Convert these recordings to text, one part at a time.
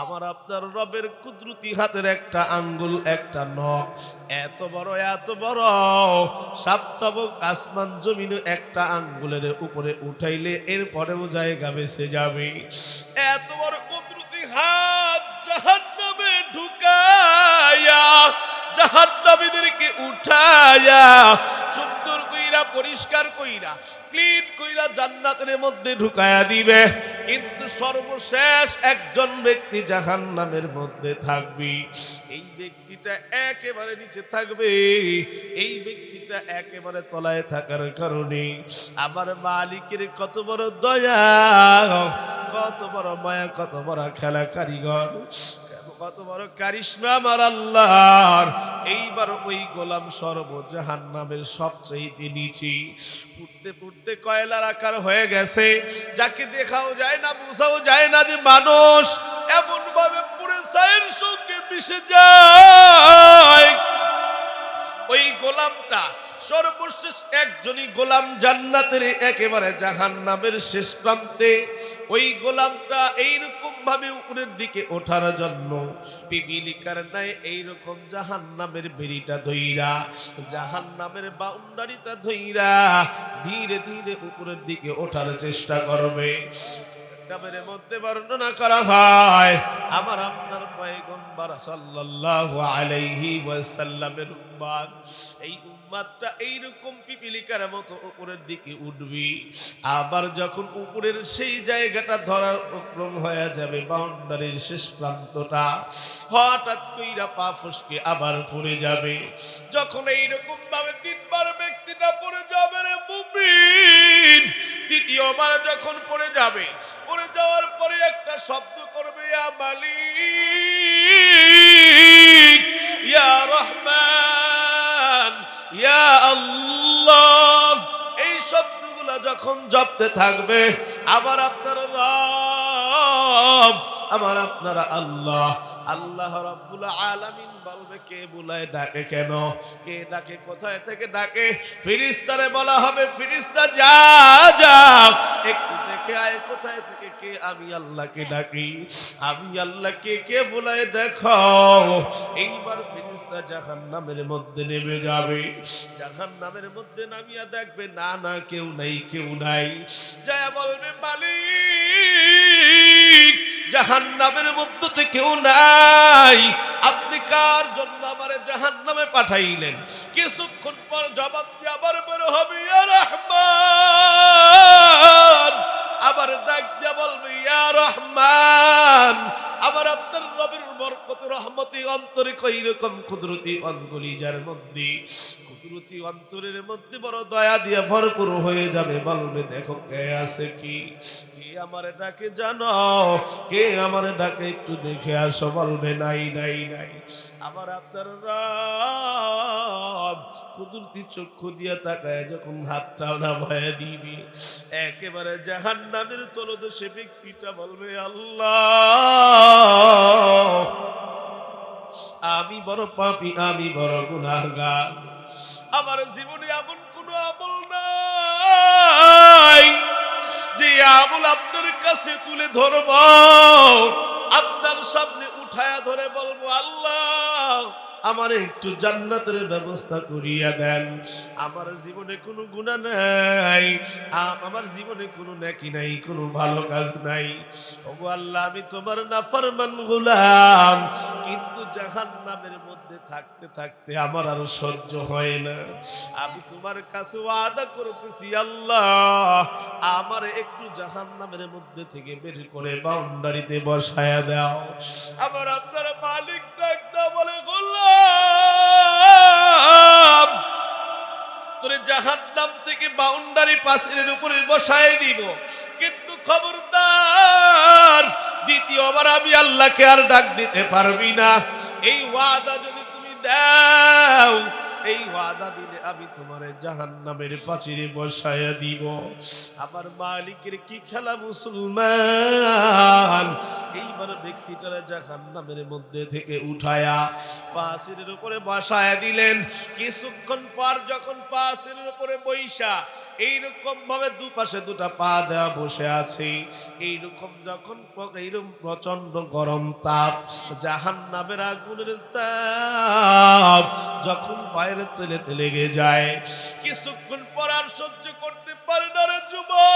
আমার আপনার রবের কুদরতি হাতের একটা আঙ্গুল, একটা নখ। এত বড় এত বড়। সাপ্তাবক আসমান জমিনে একটা আঙ্গুলের উপরে উঠাইলে এরপরেও জায়গা বেঁচে যাবে। এত বড় কুদরতি হাত জাহান্নামে ঢুকায়া জাহান্নামীদেরকে উঠায়া সুন্দর কইরা, পরিষ্কার কইরা, ক্লিন কইরা জান্নাতের মধ্যে ঢুকায়া দিবে। কিন্তু সর্বশেষ একজন ব্যক্তি জাহান নামের মধ্যে থাকবে। এই ব্যক্তিটা একেবারে নিচে থাকবে। এই ব্যক্তিটা একেবারে তলায় থাকার কারণে আবার মালিকের কত বড় দয়া, কত বড় মায়া, কত বড় খেলা কারিগর কত বড় কারিশমা আমার আল্লাহর। এইবার ওই গোলাম সর্বজাহান নামের সবচেয়ে নিচে। পুড়তে পুড়তে কয়লার আকার হয়ে গেছে। যাকে দেখাও যায় না, বোঝাও যায় না যে মানুষ এমন ভাবে পুরে সায়ের সঙ্গে মিশে যায়। গোলামটা সর্বশেষ একজনই গোলাম জান্নাতের একেবারে জাহান নামের শেষ প্রান্তে। ওই গোলামটা এইরকম ভাবে উপরের দিকে ওঠার জন্য পিপিলিকার নাই এইরকম জাহান নামের বেরিটা ধইরা জাহান নামের বাউন্ডারিটা ধইরা ধীরে ধীরে উপরের দিকে ওঠার চেষ্টা করবে। কিতাবের মধ্যে বর্ণনা করা হয়, আমার আপনার পয়গম্বর সাল্লাল্লাহু আলাইহি ওয়াসাল্লামের উম্মাত এই উম্মাতটা এইরকম পিপিলিকার মতো উপরের দিকে উঠবি, আবার যখন উপরের সেই জায়গাটা ধরার উপক্রম হয়ে যাবে বাউন্ডারির শেষ প্রান্তটা, হঠাৎ কইরা পা ফসকে আবার পড়ে যাবে। যখন এইরকম ভাবে তিনবার ব্যক্তিটা পড়ে যাবে রে মুমিন তৃতীয়বার যখন পড়ে যাবে, পড়ে যাওয়ার পরে একটা শব্দ করবে আমালি ইয়া রহমান, ইয়া আল্লাহ। এই শব্দগুলো যখন জপতে থাকবে, আবার আপনার রব আমার আপনারা আল্লাহ। আল্লাহ রাব্বুল আলামিন বলবে, কে বুলায় ডাকে কেন? কে ডাকে, কোথায় থেকে ডাকে? ফিরিস্তারে বলা হবে, ফিরিস্তা, যা যা। একটু দেখে আয়, কোথায় থেকে কে আমি আল্লাহকে ডাকি? আমি আল্লাহকে কে বুলায় দেখো এইবার ফিরিস্তা জাহান নামের মধ্যে নেমে যাবে। জাহান নামের মধ্যে নামিয়া দেখবে, না না, কেউ নাই কেউ নাই। জয়া বলবে, মালিক জাহান নামের মধ্যে কেউ নাই। আপনি কার জন্য আমারে জাহান নামে পাঠাইলেন? কিছুক্ষণ পর জবাব দিয়ে আবার বের হবে রহমান। আবার ডাক দিয়ে বলবে, ইয়া রহমান। আবার আপনার রবির বরকত, রহমতি, অন্তরে কই রকম কুদরতি অঙ্গুলি যার মধ্যে, কুদরতি অন্তরের মধ্যে বড় দয়া দিয়ে ভরপুর হয়ে যাবে। বলবে, দেখো কে আছে কে? আমার ডাকে জানো কে আমার ডাকে একটু দেখে আসো, বলবে নাই নাই নাই। আমার আপনার রব চক্ষু দিয়ে তাকায়, যখন হাতটাও না ভয়ে দিবি। একেবারে জাহান নামের তলদেশে ব্যক্তিটা বলবে, আল্লাহ, আমি বড় পাপি, আমি বড় গুনাহগার। আমার জীবনে এমন কোন আমল নাই। ধরব। আপনার সামনে উঠায়া ধরে বলব, আল্লাহ, আমার একটু জান্নাতের ব্যবস্থা করিয়া দেন। আমার জীবনে কোনো গুণা নাই আমার জীবনে কোনো নাকি নাই, কোনো ভালো কাজ নাই। ওগো আল্লাহ, আমি তোমার নাফরমান গোলাম, কিন্তু জাহান্নামের মধ্যে থাকতে থাকতে আমার আর সহ্য হয় না। আমি তোমার কাছে ওয়াদা করতেছি, আল্লাহ আমার একটু জাহান্নামের মধ্যে থেকে বের করে বাউন্ডারিতে বসায়া দাও। আমার আপনার মালিক ডাক বলে, গোলাম, তোরে জাহান্নাম থেকে বাউন্ডারি পাশের উপরে বসায় দিব। কিন্তু খবরদার, দ্বিতীয়বার আমি আল্লাহকে আর ডাক দিতে পারবি না। এই ওয়াদা যদি তুমি দাও এই ওয়াদা দিলে আমি তোমার জাহান নামের পাচিরে বসায়া দিব। আমার মালিকের কি খেলা মুসলমান? এইবার ব্যক্তিটারে জাহান নামের মধ্যে থেকে উঠায়া পাচিরের উপরে বসায়া দিলেন। কিছুক্ষণ পর যখন পাচিরের উপরে বৈশা এইরকম ভাবে দুপাশে দুটা পা দেওয়া বসে আছে। এইরকম যখন এইরকম প্রচণ্ড গরম তাপ জাহান নামের আগুনের তাপ যখন পায়ের তেলে তেলে গে যায়। কিছুক্ষণ পর আর সহ্য করতে পারে না রে যুবক।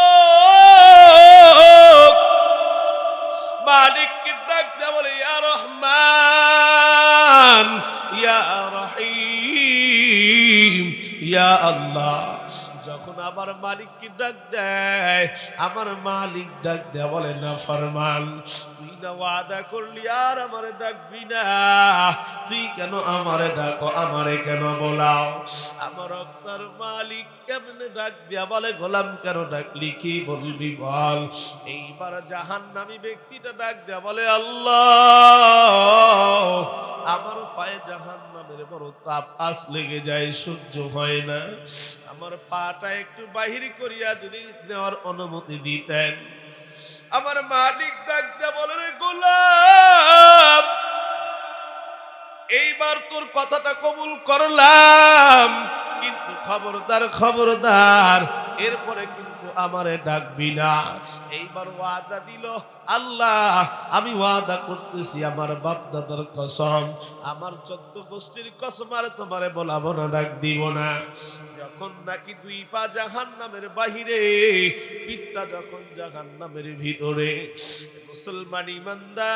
আমার মালিককে ডাক দেয়, আমার মালিক ডাক দেয়, বলে, না, ফরমান, তুই না ওয়াদা করলি আর আমারে ডাকবি না। তুই কেন আমারে ডাকো, আমারে কেন বলাও? আমার আপনার মালিক কেমনে ডাক দিয়া? বলে, গোলাম কেন ডাকলি? কি বলবি বল? এইবার জাহান নামি ব্যক্তিটা ডাক দেয়া, বলে, আল্লাহ আমার পায়ে জাহান নামের বড় তাপ আস লেগে যায়, সহ্য হয় না। আমার পাটা একটু বাহির করিয়া যদি নেওয়ার অনুমতি দিতেন। আমার মালিক ডাক দেয়া বলে, রে গোলাম, এইবার তোর কথাটা কবুল করলাম, কিন্তু খবরদার খবরদার এরপরে কিন্তু আমারে ডাকবি না। এইবার ওয়াদা দিল, আল্লাহ, আমি ওয়াদা করতেছি আমার বাপ দাদার কসম। আমার চোদ্দ গোষ্ঠীর কসম আর তোমারে বলাবো না, ডাক দিব না। যখন নাকি দুই পা জাহান নামের বাহিরে, পিঠটা যখন জাহান নামের ভিতরে মুসলমান ইমানদার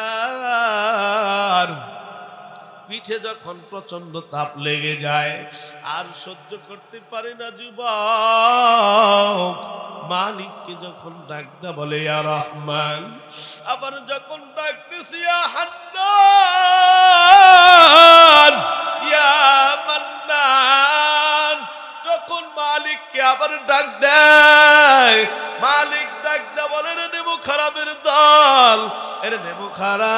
পিঠে যখন প্রচণ্ড তাপ লেগে যায়, আর সহ্য করতে পারে না যুবক, মালিককে যখন ডাকতে বলে, ইয়া রহমান আবার যখন ডাকতেছি, ইয়া ইয়া যখন মালিককে আবার ডাক দেয়, মালিক ডাক দেয় বলে, রে নেবু খারাপের দল এর নেবু খারাপ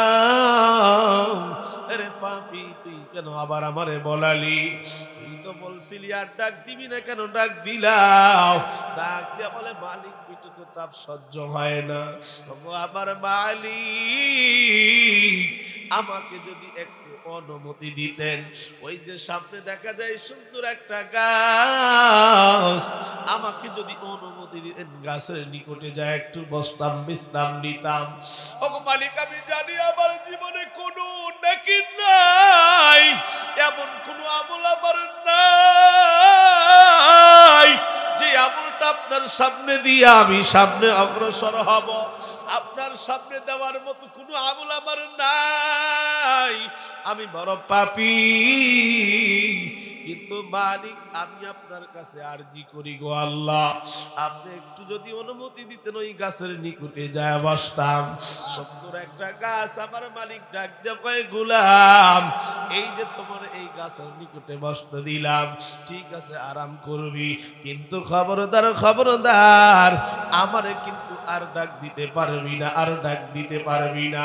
আবার আমারে বলালি। তুই তো বলছিলি, আর ডাক দিবি না কেন? ডাক দিলাও। ডাক দিয়া বলে, মালিক তো তাপ সহ্য হয় না। আমার মালিক, আমাকে যদি একটু অনুমতি দিতেন। ওই যে সামনে দেখা যায় সুন্দর একটা গাছ, আমাকে যদি অনুমতি দিতেন গাছের নিকটে যায়, একটু বসতাম বিশ্রাম নিতাম। ওগো মালিক, আমি জানি আমার জীবনে কোনো নাকি নাই, এমন কোনো আমল আমার নাই। যে আমলটা আপনার সামনে দিয়ে আমি সামনে অগ্রসর হব, আপনার সামনে দেওয়ার মতো কোনো আমল আমার নাই। আমি বড় পাপি কিন্তু মালিক, আমি আপনার কাছে আরজি করি গো আল্লাহ। আপনি একটু যদি অনুমতি দিতেন ওই গাছের নিকটে যায় বসতাম। সুন্দর একটা গাছ আমার মালিক ডাক দিয়ে গুলাম, এই যে তোমার এই গাছের নিকটে বসতে দিলাম। ঠিক আছে, আরাম করবি। কিন্তু খবরদার খবরদার, আমারে কিন্তু আর ডাক দিতে পারবি না, আর ডাক দিতে পারবি না।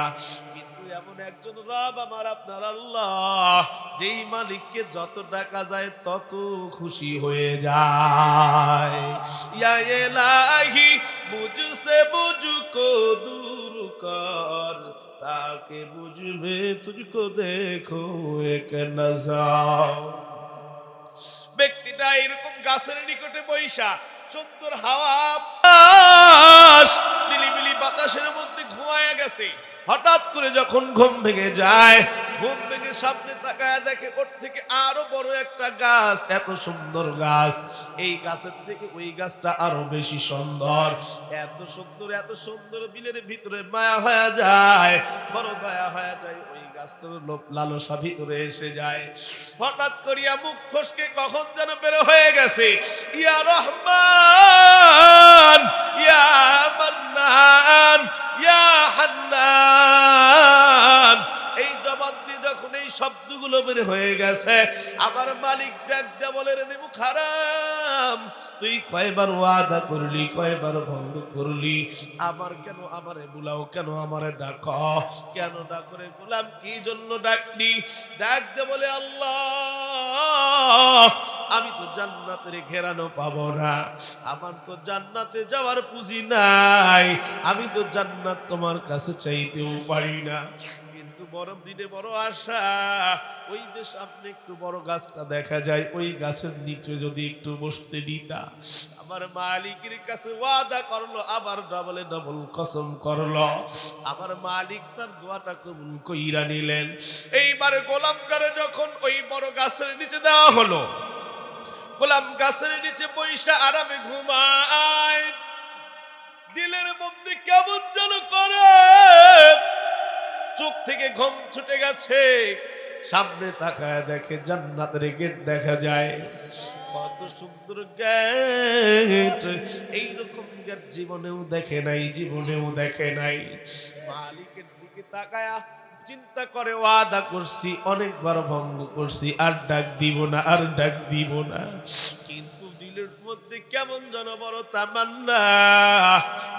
এমন একজন রব আমার, আপনার আল্লাহ, যেই মালিককে যত ডাকা যায় তত খুশি হয়ে যায়। ইয়া এলাহি মুঝসে মুঝকো দূর কর, তাকে বুঝবে, তুঝকো দেখো এক নজর। ব্যক্তিটা এরকম গাছের নিকটে বৈশা, সুন্দর হাওয়া নিলিবিলি বাতাসের মধ্যে ঘুমায়া গেছে। হঠাৎ করে যখন ঘুম ভেঙে যায়, ঘুম ভেঙে সামনে তাকায় দেখে ওর থেকে আরও বড় একটা গাছ, এত সুন্দর গাছ। এই গাছের থেকে ওই গাছটা আরও বেশি সুন্দর। এত সুন্দর এত সুন্দর বিলের ভিতরে মায়া হয়ে যায়, বড় দয়া হয়ে যায়, ওই গাছটার লোভ লালসা ভিতরে এসে যায়। হঠাৎ করিয়া মুখ ফসকে কখন যেন বের হয়ে গেছে, ইয়া রহমান, ইয়া মান্নান, ইয়া হান্নান এই জবাব দিয়ে যখন এই শব্দগুলো গুলো বের হয়ে গেছে, আবার মালিক ডাক বলে, রে নেমু খারাম তুই কয়বার ওয়াদা করলি, কয়বার ভঙ্গ করলি? আমার কেন আমারে বুলাও, কেন আমারে ডাক? কেন ডাক করে গোলাম, কি জন্য ডাকনি ডাক দে বলে, আল্লাহ, আমি তো জান্নাতের ঘেরানো পাবো না। আমার তো জান্নাতে যাওয়ার পুঁজি নাই। আমি তো জান্নাত তোমার কাছে চাইতেও পারি না। বরফ দিনে বড় আশা। ওই যে সামনে একটু বড় গাছটা দেখা যায়, ওই গাছের নিচে যদি একটু বসতে দিতা, আমার মালিকের কাছে ওয়াদা করল, আবার ডাবলে ডাবল কসম করল। আমার মালিক তার দোয়াটা কবুল কইরা নিলেন। এইবারে গোলামকারে যখন ওই বড় গাছের নিচে দেওয়া হলো, গোলাম গাছের নিচে পয়সা আরামে ঘুমায়। দিলের মধ্যে কেমন যেন করে চোখ থেকে ঘুম ছুটে গেছে। সামনে তাকায় দেখে জান্নাতের গেট দেখা যায়। কত সুন্দর গেট। এইরকম গেট জীবনেও দেখে নাই, জীবনেও দেখে নাই। মালিকের দিকে তাকায়া চিন্তা করে, ওয়াদা করছি, অনেকবার ভঙ্গ করছি, আর ডাক দিব না, আর ডাক দিব না। মধ্যে কেমন যেন বড় তামান্না।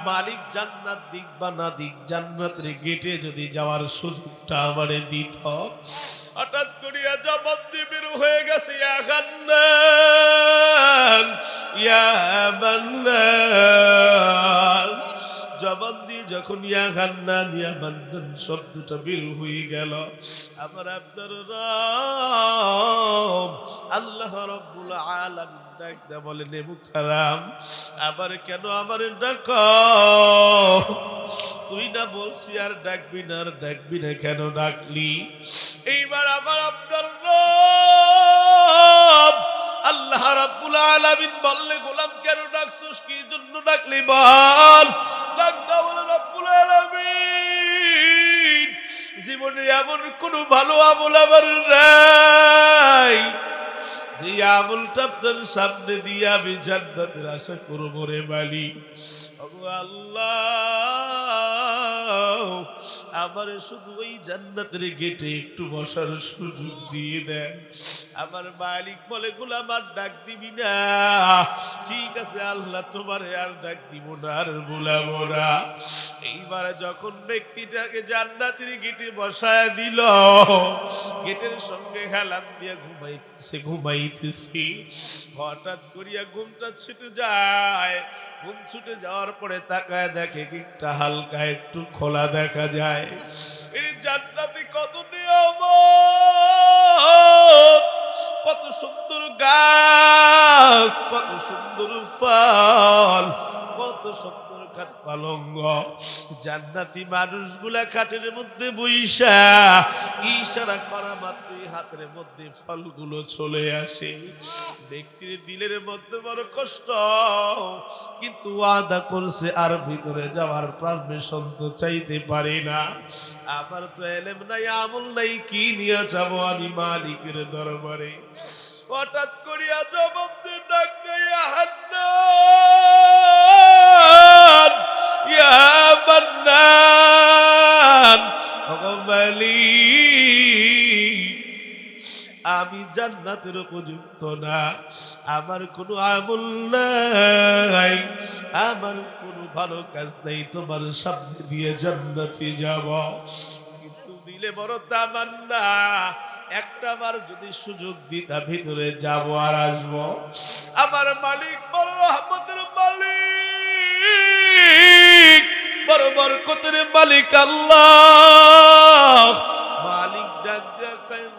মালিক জান্নাত দিক বা না দিক, জান্নাতের গেটে যদি যাওয়ার সুযোগটা আমারে দিত। হঠাৎ করিয়া জবাব দিয়ে হয়ে গেছে, ইয়া খান্নান, ইয়া মান্নান জবান যখন, ইয়া খান্নান, ইয়া মান্নান, শব্দটা বের হয়ে গেল। আমার আপনার রব, আল্লাহ রব্বুল ডাক দেয়া বলে নেবু খারাম আবার কেন আমার ডাক? তুই না বলছি, আর ডাকবি না, আর ডাকবি না, কেন ডাকলি? এইবার আমার আপনার রব, আল্লাহ রাব্বুল আলামিন বললে, গোলাম, কেন ডাকছস? কি জন্য ডাকলি বল? বলে জীবনে এমন কোন ভালো আমল আমার নাই। যে আমলটা আপনার সামনে দিয়ে আমি জান্নাতের আশা করব রে ওগো আল্লাহ, আমার শুধু ওই জান্নাতের গেটে একটু বসার সুযোগ দিয়ে দেন। আমার মালিক বলে, গোলাম আর ডাক দিবি না। ঠিক আছে, আল্লাহ তোমারে আর ডাক দিব না আর বলাবো না। এইবারে যখন ব্যক্তিটাকে জান্নাতের গেটে বসায় দিল, গেটের সঙ্গে হেলান দিয়ে ঘুমাইতেছে, ঘুমাইতেছি। হঠাৎ করিয়া ঘুমটা ছুটে যায়। ঘুম ছুটে যাওয়ার পরে তাকায় দেখে গেটটা হালকা একটু খোলা দেখা যায়। এই জান্নাতে কত নিয়ম কত সুন্দর গাছ কত সুন্দর ফল কত সুন্দর খাট পালঙ্গ। জান্নাতি মানুষগুলা খাটের মধ্যে বইসা, ইশারা করা মাত্রই হাতের মধ্যে ফলগুলো চলে আসে। ব্যক্তির দিলের মধ্যে বড় কষ্ট, কিন্তু আদা করছে আর ভিতরে যাওয়ার পারমিশন তো চাইতে পারি না। আবার তো এলেম নাই, আমল নাই, কি নিয়ে যাব আমি মালিকের দরবারে? হঠাৎ করিয়া জবাব দিয়ে, ডাক দেয়া হান্নান ইয়া মান্নান ওগো মালিক আমি জান্নাতের উপযুক্ত না, আমার কোনো আমল নাই, আমার কোনো ভালো কাজ নেই, তোমার সামনে দিয়ে জান্নাতে যাব। কিন্তু দিলে বড় তামান্না, একটা বার যদি সুযোগ দিতা ভিতরে যাব আর আসব। আমার মালিক বড় রহমতের মালিক। বড় বরকতের মালিক আল্লাহ। মালিক ডাক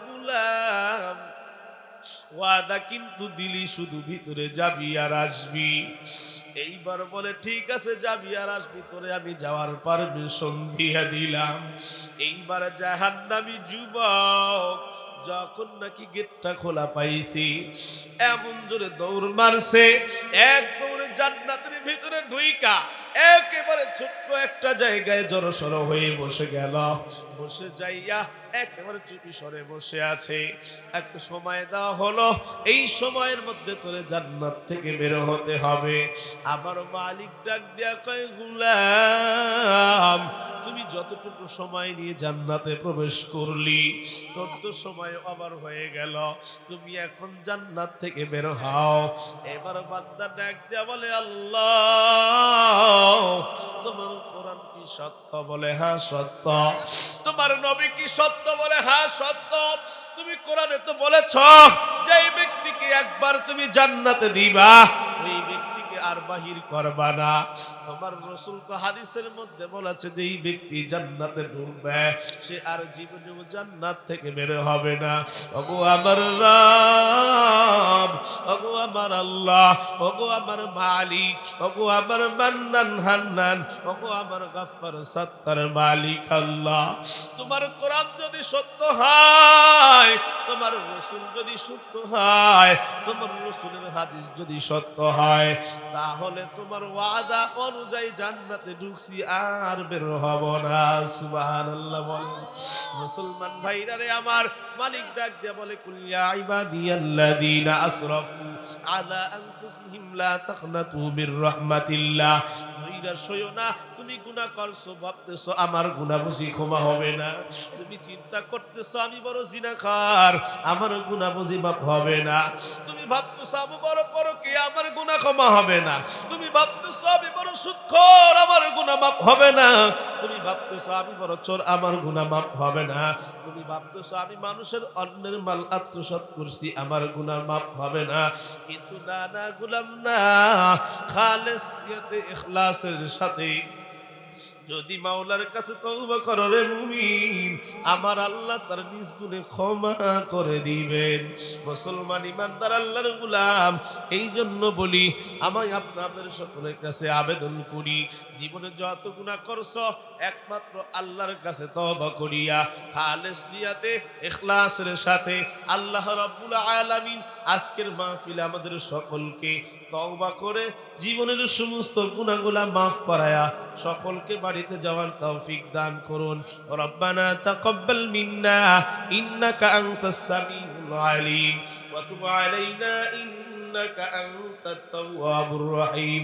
গুলাম, ওয়াদা কিন্তু দিলি শুধু ভিতরে যাবি আর আসবি। এইবার বলে, ঠিক আছে, যাবি আর আসবি, তোরে আমি যাওয়ার পারমিশন দিয়ে দিলাম। এইবার জাহান্নামি যুবক যখন নাকি গেটটা খোলা পাইছি, এমন জোরে দৌড় মারছে, এক দৌড়ে জান্নাতের ভিতরে ঢুইকা একেবারে ছোট্ট একটা জায়গায় জড়সড় হয়ে বসে গেল। বসে যাইয়া একেবারে চুপি সরে বসে আছে। এক সময় দেওয়া হলো, এই সময়ের মধ্যে তোরে জান্নাত থেকে বের হতে হবে। আমার মালিক ডাক দিয়া কয়, গুলাম, তুমি যতটুকু সময় নিয়ে জান্নাতে প্রবেশ করলি তত সময় আবার হয়ে গেল। তুমি এখন জান্নাত থেকে বের হও। এবার বান্দা ডাক দিয়া বলে, আল্লাহ, তোমার কোরআন কি সত্য বলে? হ্যাঁ সত্য। তোমার নবী কি সত্য বলে? হ্যাঁ সত্য। তুমি কোরআনে তো বলেছ যে ব্যক্তিকে একবার তুমি জান্নাতে দিবা, ওই ব্যক্তিকে আর বাহির করবা না। তোমার রসুল তো হাদিসের মধ্যে বলেছে যে, এই ব্যক্তি জান্নাতে ঢুকবে সে আর জীবনেও জান্নাত থেকে বের হবে না। ওগো আমার রাম ওগো আমার আল্লাহ, ওগো আমার মালিক, ওগো আমার মান্নান হান্নান, ওগো আমার গাফফার সত্তার মালিক আল্লাহ। তোমার কোরআন যদি সত্য হয়, তোমার রসুল যদি সত্য হয়, তোমার রসুলের হাদিস যদি সত্য হয় তাহলে তোমার ওয়াদা অনুযায়ী জান্নাতে ঢুকছি আর বের হব না। সুবহানাল্লাহ বল। মুসলমান ভাইরা রে আমার, মালিক ডাক দিয়ে বলে কুলিয়া ইবাদিয়াল্লাযীনা আসরাফু আলা আনফুসিহিম লা তাকনাতু মির রাহমাতিল্লাহ। ভাইরা সয়না তুমি গুনাহ করছ, ভাবতেছো আমার গুনাহ বুঝি ক্ষমা হবে না। তুমি চিন্তা করতেছো, আমি বড় জিনাকার, আমার গুনাহ বুঝি মাফ হবে না। তুমি ভাবতেছো, আমি বড় পরকে আমার গুনাহ ক্ষমা হবে না। তুমি ভাবতেছো, আমি বড় সুৎখর আমার গুনাহ মাফ হবে না। তুমি ভাবতেছো, আমি বড় চোর, আমার গুনাহ মাফ হবে না। তুমি ভাবতেছো, আমি মানুষের অন্যের মাল আত্মসাৎ করছি, আমার গুনাহ মাফ হবে না। কিন্তু না না, গুলাম না। খালেস ইখলাসের সাথে যদি মাওলার কাছে তওবা করো রে মুমিন, আমার আল্লাহ তার নিজ গুণে ক্ষমা করে দিবেন। মুসলমান ইমানদার আল্লাহর গুলাম এই জন্য বলি আমি আপনাদের সকলের কাছে আবেদন করি, জীবনে যত গুনাহ করছ, একমাত্র আল্লাহর কাছে তওবা করিয়া, খালেস নিয়াতে, ইখলাসের সাথে, আল্লাহ রাব্বুল আলামিন আজকের মাহফিলে আমাদের সকলকে তওবা করে, জীবনের সমস্ত গুনাহগুলা মাফ করায়া, সকলকে বাড়িতে যাওয়ার তৌফিক দান করুন। রব্বানা তাকাব্বাল মিন্না, ইন্নাকা আনতাস সামিউল আলিম। ওয়া তুব আলাইনা, ইন্নাকা আনতাত তাওয়াবুর রহিম।